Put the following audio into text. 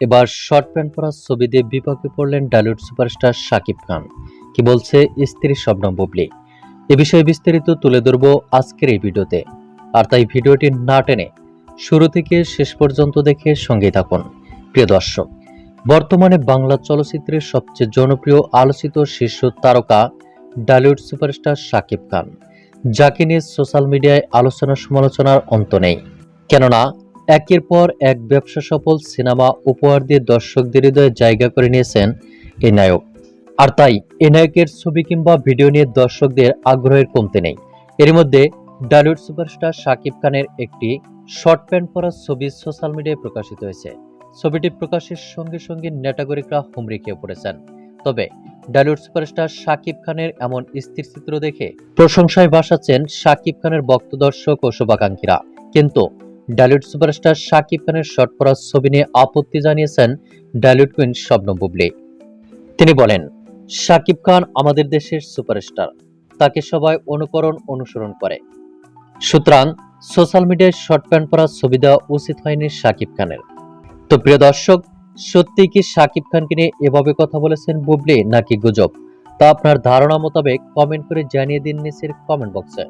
এবার short pant পরা ছবি দিয়ে বিপাকে পড়লেন ডালিউড সুপারস্টার শাকিব খান। কি বলছে স্ত্রী শবনম বুবলি? এ বিষয়ে বিস্তারিত তুলে ধরবো আজকের এই ভিডিওতে। আর তাই ভিডিওটি না টেনে শুরু থেকে শেষ পর্যন্ত দেখে সঙ্গেই থাকুন। প্রিয় দর্শক, বর্তমানে বাংলা চলচ্চিত্রের সবচেয়ে জনপ্রিয় আলোচিত শীর্ষ তারকা ডালিউড সুপারস্টার শাকিব খান। যাকে নিয়ে সোশ্যাল মিডিয়ায় আলোচনা সমালোচনার অন্ত নেই। কেননা একের পর এক ব্যবসা সফল সিনেমা উপহার দিয়ে দর্শকদের হৃদয়ে জায়গা করে নিয়েছেন এই নায়ক। আর তাই এ নায়কের ছবি কিংবা ভিডিও নিয়ে দর্শকদের আগ্রহের কমতে নেই। এর মধ্যে ডালিউড সুপারস্টার শাকিব খানের একটি শর্ট প্যান্ট পরা ছবি সোশ্যাল মিডিয়ায় প্রকাশিত হয়েছে। ছবিটি প্রকাশের সঙ্গে সঙ্গে নেটাগরিকরা হুমড়ি খেয়ে পড়েছেন। তবে ডালিউড সুপারস্টার শাকিব খানের এমন স্থির চিত্র দেখে প্রশংসায় ভাসাচ্ছেন শাকিব খানের ভক্ত দর্শক ও শুভাকাঙ্ক্ষীরা। কিন্তু ডালিউড সুপারস্টার শাকিব খানের শর্ট পরা ছবি নিয়ে আপত্তি জানিয়েছেন ডালিউড কুইন শবনম বুবলি। তিনি বলেন, শাকিব খান আমাদের দেশের সুপারস্টার। তাকে সবাই অনুকরণ অনুসরণ করে। সুতরাং সোশ্যাল মিডিয়ায় শর্ট প্যান্ট পরা ছবি দেওয়া উচিত হয়নি শাকিব খানের। তো প্রিয় দর্শক সত্যি কি শাকিব খানকে নিয়ে এভাবে কথা বলেছেন বুবলি নাকি গুজব? তা আপনার ধারণা মোতাবেক কমেন্ট করে জানিয়ে দিন নিচের কমেন্ট বক্সে।